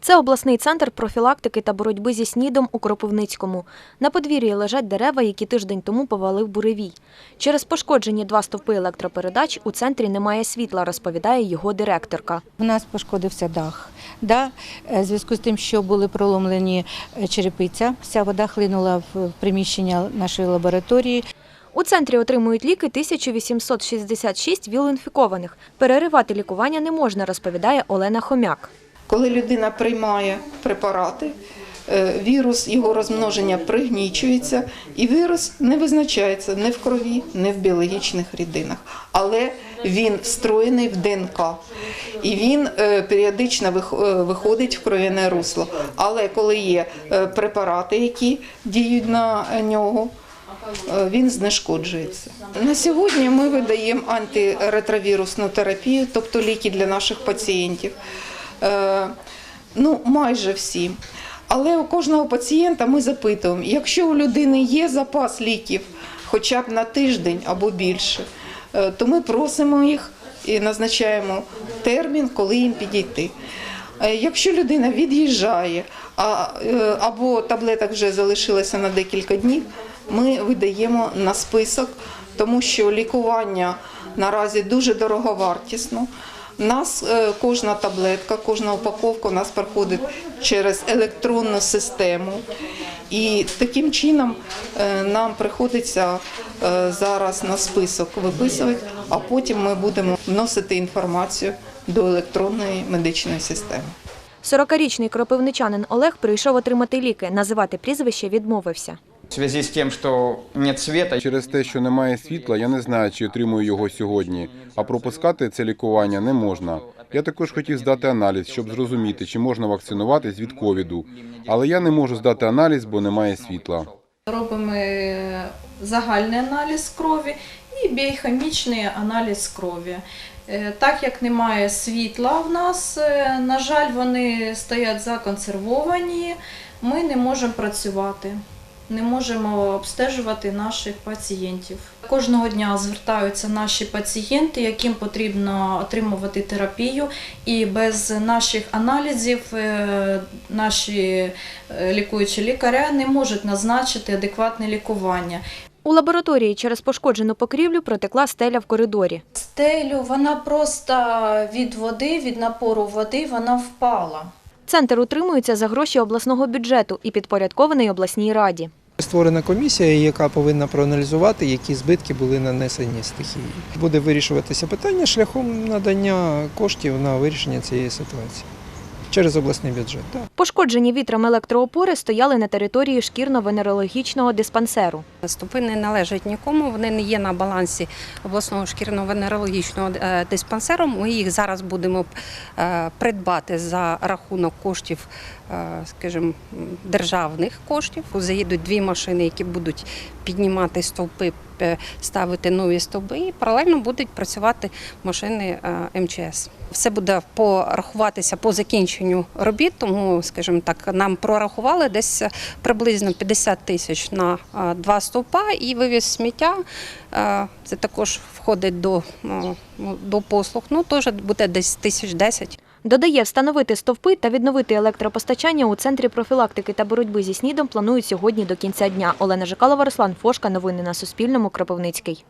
Це обласний центр профілактики та боротьби зі снідом у Кропивницькому. На подвір'ї лежать дерева, які тиждень тому повалив буревій. Через пошкоджені два стовпи електропередач у центрі немає світла, розповідає його директорка. У нас пошкодився дах. Да, е, в зв'язку з тим, що були проломлені е, черепиця, вся вода хлинула в приміщення нашої лабораторії. У центрі отримують ліки 1866 віл-інфікованих. Переривати лікування не можна, розповідає Олена Хомяк. Коли людина приймає препарати, е, вірус його розмноження пригнічується, і вірус не визначається ні в крові, ні в біологічних рідинах. Але він встроєний в ДНК. І він е, періодично е, виходить в кров'яне русло. Але коли є препарати, які діють на нього, він знешкоджується. На сьогодні ми видаємо антиретровірусну терапію, тобто ліки для наших пацієнтів. Е, Ну, майже всі. Але у кожного пацієнта ми запитуємо, якщо у людини є запас ліків хоча б на тиждень або більше, е, то ми просимо їх і назначаємо термін, коли їм підійти. Е, Якщо людина від'їжджає, або таблеток вже залишилося на декілька днів, ми видаємо на список, тому що лікування наразі дуже дороговартісно. Нас е, кожна таблетка, кожна упаковка у нас проходить через електронну систему. І таким чином е, нам приходиться е, зараз на список виписувати, а потім ми будемо вносити інформацію до електронної медичної системи. 40-річний кропивничанин Олег прийшов отримати ліки. Називати прізвище відмовився. В связи с тем, что нет света, Через те, що немає світла, я не знаю, чи отримую його сьогодні. А пропускати це лікування не можна. Я також хотів здати аналіз, щоб зрозуміти, чи можна вакцинуватись від ковіду. Але я не можу здати аналіз, бо немає світла. Робимо е, загальний аналіз крові і біохімічний аналіз крові. Е, Так як немає світла в нас, е, на жаль, вони стоять законсервовані, ми не можемо працювати. Не можемо обстежувати наших пацієнтів. Кожного дня звертаються наші пацієнти, яким потрібно отримувати терапію, і без наших аналізів е, наші е, лікуючі лікаря не можуть назначити адекватне лікування. У лабораторії через пошкоджену покрівлю протекла стеля в коридорі. Стелю вона просто від води, від напору води, вона впала. Центр утримується за гроші обласного бюджету і підпорядкований обласній раді. Створена комісія, яка повинна проаналізувати, які збитки були нанесені стихії. Буде вирішуватися питання шляхом надання коштів на вирішення цієї ситуації через обласний бюджет. Так. Пошкоджені вітром електроопори стояли на території шкірно-венерологічного диспансеру. Стопи не належать нікому, вони не є на балансі обласного шкірно-венерологічного е, диспансеру. Ми їх зараз будемо е, придбати за рахунок коштів, е, скажімо, державних коштів. Заїдуть дві машини, які будуть піднімати стовпи, ставити нові стовпи, і паралельно будуть працювати машини МЧС. Все буде порахуватися по закінченню робіт, тому, скажімо так, нам прорахували десь приблизно 50 тисяч на е, два стовпа і вивіз сміття. е, Це також входить до, е, до послуг. Ну, теж буде десь тисяч десять. Додає, встановити стовпи та відновити електропостачання у центрі профілактики та боротьби зі снідом планують сьогодні до кінця дня. Олена Жикалова, Руслан Фошка. Новини на Суспільному. Кропивницький.